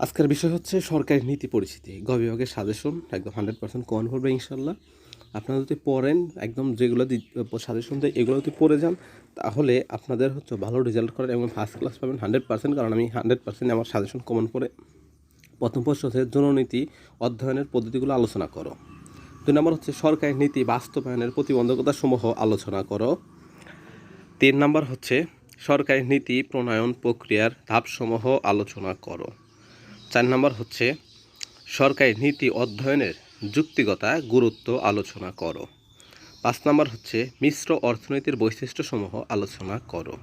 আজকের বিষয় হচ্ছে সরকারি নীতি পরিচিতি গ বিভাগের সাজেশন একদম হান্ড্রেড পার্সেন্ট কমন করবে ইনশাল্লাহ আপনারা যদি পড়েন, একদম যেগুলো সাজেশন দেয়, এগুলো যদি পড়ে যান, তাহলে আপনাদের হচ্ছে ভালো রেজাল্ট করেন এবং ফার্স্ট ক্লাস পাবেন হান্ড্রেড পার্সেন্ট কারণ আমি হান্ড্রেড পার্সেন্ট আমার সাজেশন কমন করে প্রথম প্রশ্ন হচ্ছে জননীতি অধ্যয়নের পদ্ধতিগুলো আলোচনা করো। দুই নম্বর হচ্ছে সরকারি নীতি বাস্তবায়নের প্রতিবন্ধকতা সমূহ আলোচনা করো। তিন নম্বর হচ্ছে সরকারি নীতি প্রণয়ন প্রক্রিয়ার ধাপসমূহ আলোচনা করো। চার নম্বর হচ্ছে, সরকারি নীতি অধ্যয়নের যুক্তিগতা গুরুত্ব আলোচনা করো। পাঁচ নম্বর হচ্ছে, মিশ্র অর্থনীতির বৈশিষ্ট্যসমূহ আলোচনা করো।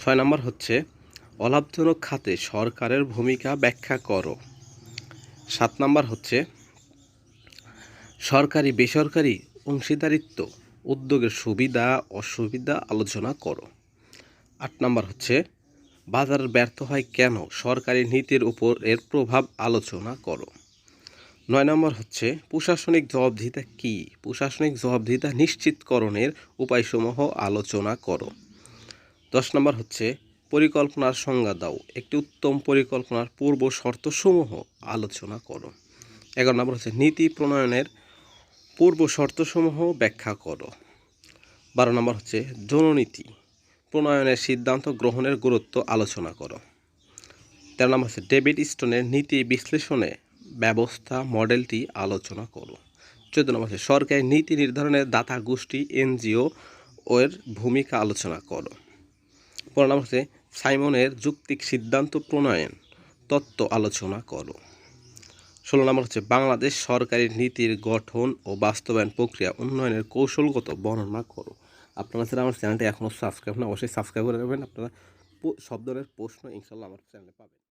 ছয় নম্বর হচ্ছে, অলাভজনক খাতে সরকারের ভূমিকা ব্যাখ্যা করো। সাত নম্বর হচ্ছে, সরকারি বেসরকারি অংশীদারিত্ব, উদ্যোগের সুবিধা, অসুবিধা আলোচনা করো। আট নম্বর হচ্ছে বাজার ব্যর্থ হয় কেন? সরকারি নীতির উপর এর প্রভাব আলোচনা করো। নয় নম্বর হচ্ছে, প্রশাসনিক জবাবদিহিতা কী? প্রশাসনিক জবাবদিহিতা নিশ্চিতকরণের উপায়সমূহ আলোচনা করো। দশ নম্বর হচ্ছে, পরিকল্পনার সংজ্ঞা দাও। একটি উত্তম পরিকল্পনার পূর্ব শর্তসমূহ আলোচনা করো। এগারো নম্বর হচ্ছে, নীতি প্রণয়নের পূর্ব শর্তসমূহ ব্যাখ্যা করো। বারো নম্বর হচ্ছে, জননীতি। প্রণয়নের সিদ্ধান্ত গ্রহণের গুরুত্ব আলোচনা করো। তেরো নম্বর হচ্ছে ডেভিড স্টোনের নীতি বিশ্লেষণে ব্যবস্থা মডেলটি আলোচনা করো। চোদ্দ নম্বর হচ্ছে সরকারি নীতি নির্ধারণের দাতা গোষ্ঠী এনজিও এর ভূমিকা আলোচনা করো। পনেরো নম্বর হচ্ছে সাইমনের যুক্তিক সিদ্ধান্ত প্রণয়ন তত্ত্ব আলোচনা করো। ষোলো নম্বর হচ্ছে বাংলাদেশ সরকারি নীতির গঠন ও বাস্তবায়ন প্রক্রিয়া উন্নয়নের কৌশলগত বর্ণনা করো। আপনারা যারা আমার চ্যানেলটি এখনও সাবস্ক্রাইব না অবশ্যই সাবস্ক্রাইব করে রাখবেন আপনারা সব ধরনের প্রশ্ন ইনশাল্লাহ আমার চ্যানেলে পাবেন।